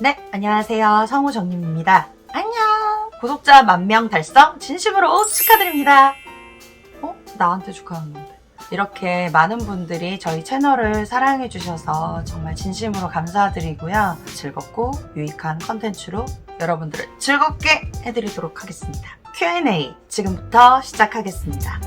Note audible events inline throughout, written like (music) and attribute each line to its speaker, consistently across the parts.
Speaker 1: 네, 안녕하세요. 성우정님입니다. 안녕. 구독자 만 명 달성 진심으로 축하드립니다. 어? 나한테 축하하는 건데. 이렇게 많은 분들이 저희 채널을 사랑해주셔서 정말 진심으로 감사드리고요. 즐겁고 유익한 컨텐츠로 여러분들을 즐겁게 해드리도록 하겠습니다. Q&A 지금부터 시작하겠습니다.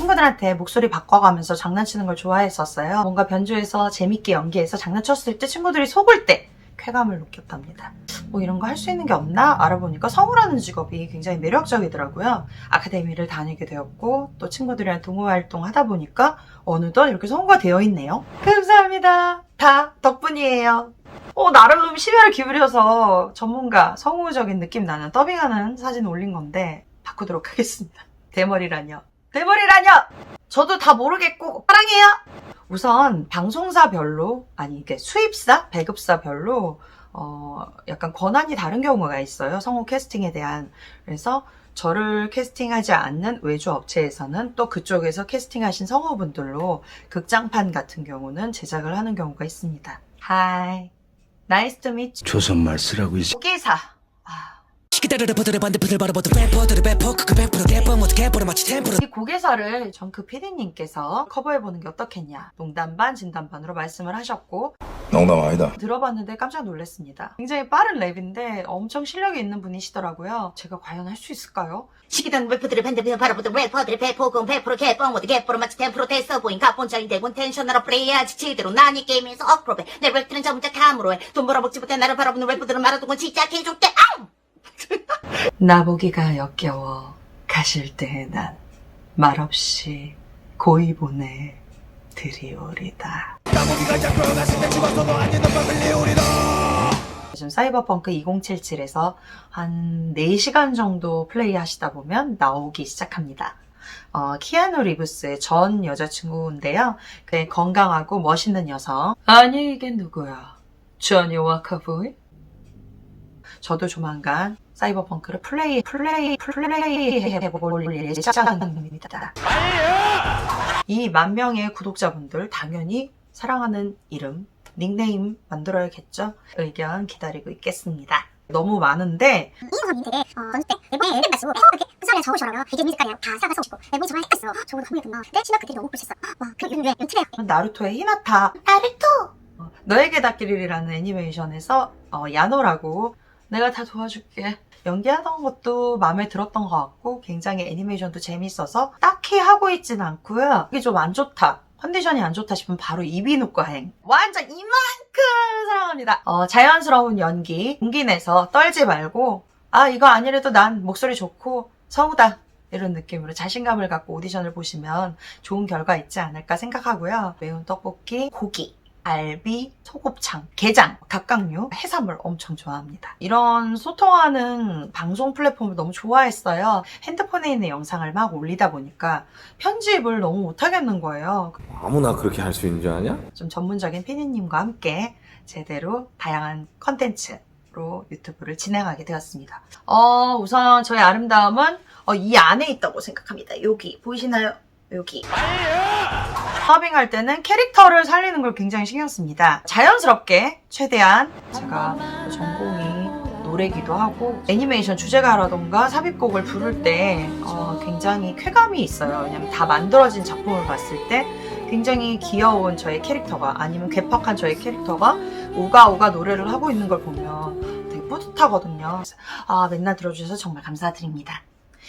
Speaker 1: 친구들한테 목소리 바꿔가면서 장난치는 걸 좋아했었어요. 뭔가 변주해서 재밌게 연기해서 장난쳤을 때 친구들이 속을 때 쾌감을 느꼈답니다. 뭐 이런 거 할 수 있는 게 없나 알아보니까 성우라는 직업이 굉장히 매력적이더라고요. 아카데미를 다니게 되었고 또 친구들이랑 동호 활동 하다 보니까 어느덧 이렇게 성우가 되어 있네요. 감사합니다. 다 덕분이에요. 어, 나름 심혈을 기울여서 전문가, 성우적인 느낌 나는 더빙하는 사진 올린 건데 바꾸도록 하겠습니다. 대머리라뇨. 대머리라뇨! 저도 다 모르겠고 사랑해요! 우선 방송사별로 아니 이게 수입사, 배급사별로 어 약간 권한이 다른 경우가 있어요. 성우 캐스팅에 대한. 그래서 저를 캐스팅하지 않는 외주 업체에서는 또 그쪽에서 캐스팅하신 성우분들로 극장판 같은 경우는 제작을 하는 경우가 있습니다. 하이. 나이스 투 미츠.
Speaker 2: 조선말 쓰라고 이
Speaker 1: 고기사. 아,
Speaker 3: 시기다르르 버드르 반드 부들 바라보드 래퍼들을 배포 크크 배프로 개뻥 모두 개포로 마치 템포로
Speaker 1: 이 고개사를 정크 PD님께서 커버해보는 게 어떻겠냐. 농담 반, 진담 반으로 말씀을 하셨고,
Speaker 2: 농담 아니다
Speaker 1: 들어봤는데 깜짝 놀랐습니다. 굉장히 빠른 랩인데 엄청 실력이 있는 분이시더라고요. 제가 과연 할 수 있을까요?
Speaker 4: 시기단 래퍼들의 밴드 바라보던 래퍼들의 배포금 배포로 개뻥 모두 개포로 마치 템프로 됐어 보인 각본자인 대본 텐션으로 플레이하지 제대로 난이 게임에서 업로베 내 랩들은 전문자 감으로 해돈 벌어먹지 못해 나를 바라보는 래퍼들은 말아두고 진짜 해줄게 앙! (laughs)
Speaker 1: 나보기가 역겨워 가실 때난 말없이 고이 보내 드리오리다. 지금 사이버펑크 2077에서 한 4시간 정도 플레이 하시다 보면 나오기 시작합니다. 어, 키아누 리브스의 전 여자친구인데요. 그의 건강하고 멋있는 여성. 아니, 이게 누구야? 조니 와카보이? 저도 조만간 사이버펑크를 플레이, 플레이, 플레이 해볼 예정입니다. 이 만 명의 구독자분들 당연히 사랑하는 이름, 닉네임 만들어야겠죠? 의견 기다리고 있겠습니다. 너무 많은데
Speaker 5: 이인성이 되게 어, 건수 때 앨범에 앨범 가지고 이렇게 소리를 적으셔라고요. 이게 뮤직가량 다 사가서 싶고 앨범이 정말 했어요. 저도 너무 예쁘나. 근데 신학 그들이 너무 보셨어. 와, 그 이런 왜 연출해요.
Speaker 1: 나루토의 히나타 나루토 어, 너에게 닿기를이라는 애니메이션에서 어, 야노라고 내가 다 도와줄게. 연기하던 것도 마음에 들었던 것 같고 굉장히 애니메이션도 재밌어서 딱히 하고 있진 않고요. 이게 좀 안 좋다. 컨디션이 안 좋다 싶으면 바로 이비인후과 행. 완전 이만큼 사랑합니다. 어, 자연스러운 연기. 용기 내서 떨지 말고 아 이거 아니래도 난 목소리 좋고 성우다. 이런 느낌으로 자신감을 갖고 오디션을 보시면 좋은 결과 있지 않을까 생각하고요. 매운 떡볶이, 고기, 알비, 소곱창, 게장, 각각류, 해산물 엄청 좋아합니다. 이런 소통하는 방송 플랫폼을 너무 좋아했어요. 핸드폰에 있는 영상을 막 올리다 보니까 편집을 너무 못하겠는 거예요.
Speaker 6: 아무나 그렇게 할 수 있는 줄 아냐?
Speaker 1: 좀 전문적인 피디님과 함께 제대로 다양한 컨텐츠로 유튜브를 진행하게 되었습니다. 어, 우선 저의 아름다움은 어, 이 안에 있다고 생각합니다. 여기 보이시나요? 여기. 더빙할 때는 캐릭터를 살리는 걸 굉장히 신경 씁니다. 자연스럽게 최대한 제가 전공이 노래기도 하고 애니메이션 주제가라던가 삽입곡을 부를 때 어, 굉장히 쾌감이 있어요. 왜냐면 다 만들어진 작품을 봤을 때 굉장히 귀여운 저의 캐릭터가 아니면 괴팍한 저의 캐릭터가 오가오가 노래를 하고 있는 걸 보면 되게 뿌듯하거든요. 아 맨날 들어주셔서 정말 감사드립니다.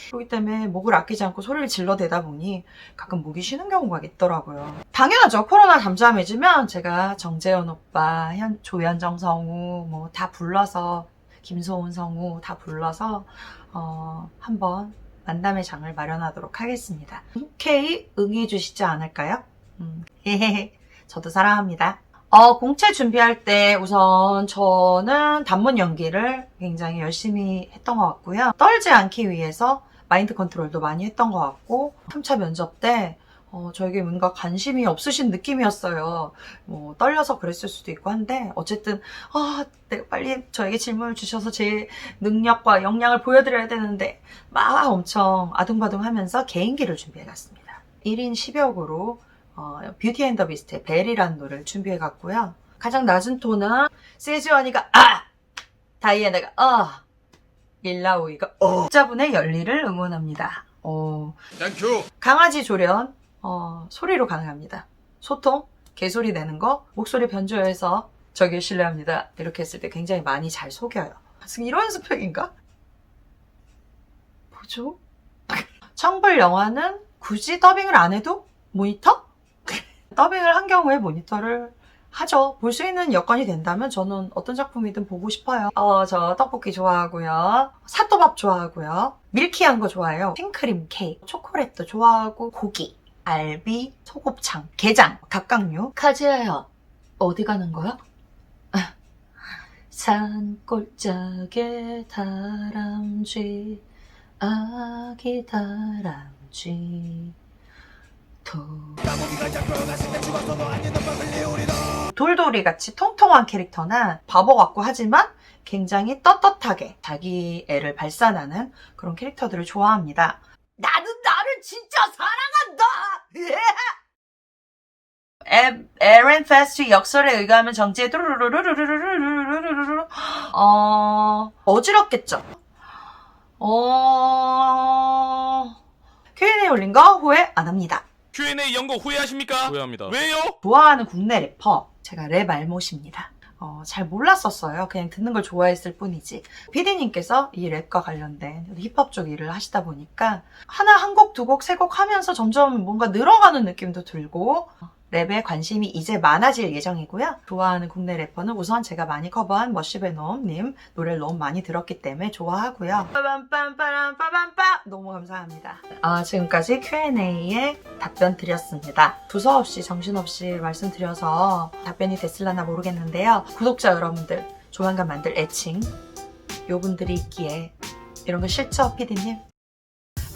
Speaker 1: 그렇기 때문에 목을 아끼지 않고 소리를 질러대다 보니 가끔 목이 쉬는 경우가 있더라고요. 당연하죠. 코로나 잠잠해지면 제가 정재현 오빠, 현, 조현정 성우 뭐 다 불러서 김소은 성우 다 불러서 어, 한번 만남의 장을 마련하도록 하겠습니다. 흔쾌히 응해 주시지 않을까요? 음. (laughs) 저도 사랑합니다. 어, 공채 준비할 때 우선 저는 단문 연기를 굉장히 열심히 했던 것 같고요. 떨지 않기 위해서 마인드 컨트롤도 많이 했던 것 같고 3차 면접 때 어, 저에게 뭔가 관심이 없으신 느낌이었어요. 뭐 떨려서 그랬을 수도 있고 한데 어쨌든 아, 내가 빨리 저에게 질문을 주셔서 제 능력과 역량을 보여드려야 되는데 막 엄청 아둥바둥하면서 개인기를 준비해갔습니다. 1인 10역으로 어, 뷰티 앤 더 비스트의 벨이라는 노래를 준비해 갔고요. 가장 낮은 톤은 세주원이가 아! 다이애나가 아! 일라오이가 어! 자분의 열리를 응원합니다. 어,
Speaker 2: 땡큐.
Speaker 1: 강아지 조련 어, 소리로 가능합니다. 소통, 개소리 내는 거, 목소리 변조해서 저길 신뢰합니다. 이렇게 했을 때 굉장히 많이 잘 속여요. 지금 이런 스펙인가? 뭐죠? (laughs) 청불 영화는 굳이 더빙을 안 해도 모니터? 더빙을 한 경우에 모니터를 하죠. 볼 수 있는 여건이 된다면 저는 어떤 작품이든 보고 싶어요. 어, 저 떡볶이 좋아하고요. 사또밥 좋아하고요. 밀키한 거 좋아해요. 핑크림 케이크, 초콜릿도 좋아하고 고기, 알비, 소곱창, 게장, 갑각류. 카즈야야, 어디 가는 거야? (laughs) 아, 산골짜기에 다람쥐, 아기 다람쥐. 도... 돌돌이 같이 통통한 캐릭터나 바보 같고 하지만 굉장히 떳떳하게 자기 애를 발산하는 그런 캐릭터들을 좋아합니다. 나는 나를 진짜 사랑한다! 에, 에렌 페스트 역설에 의하면 정지에 두루루루루루루루루루루루루 어 어지럽겠죠. 어 Q&A 올린 거 후회 안 합니다.
Speaker 7: Q&A 연거 후회하십니까? 후회합니다. 왜요?
Speaker 1: 좋아하는 국내 래퍼 제가 랩 알못입니다. 어, 잘 몰랐었어요. 그냥 듣는 걸 좋아했을 뿐이지. 피디님께서 이 랩과 관련된 힙합 쪽 일을 하시다 보니까 하나 한 곡, 두 곡, 세 곡 하면서 점점 뭔가 늘어가는 느낌도 들고 랩에 관심이 이제 많아질 예정이고요. 좋아하는 국내 래퍼는 우선 제가 많이 커버한 머시베놈님 노래를 너무 많이 들었기 때문에 좋아하고요. 빠밤빰빠람빠밤빰 너무 감사합니다. 아, 지금까지 Q&A에 답변 드렸습니다. 두서없이 정신없이 말씀드려서 답변이 됐을라나 모르겠는데요. 구독자 여러분들 조만간 만들 애칭 요분들이 있기에 이런 거 싫죠, 피디님?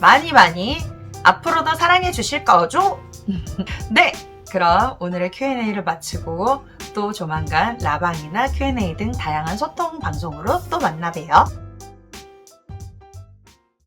Speaker 1: 많이 많이 앞으로도 사랑해 주실 거죠? (laughs) 네! 그럼 오늘의 Q&A를 마치고 또 조만간 라방이나 Q&A 등 다양한 소통 방송으로 또 만나봬요.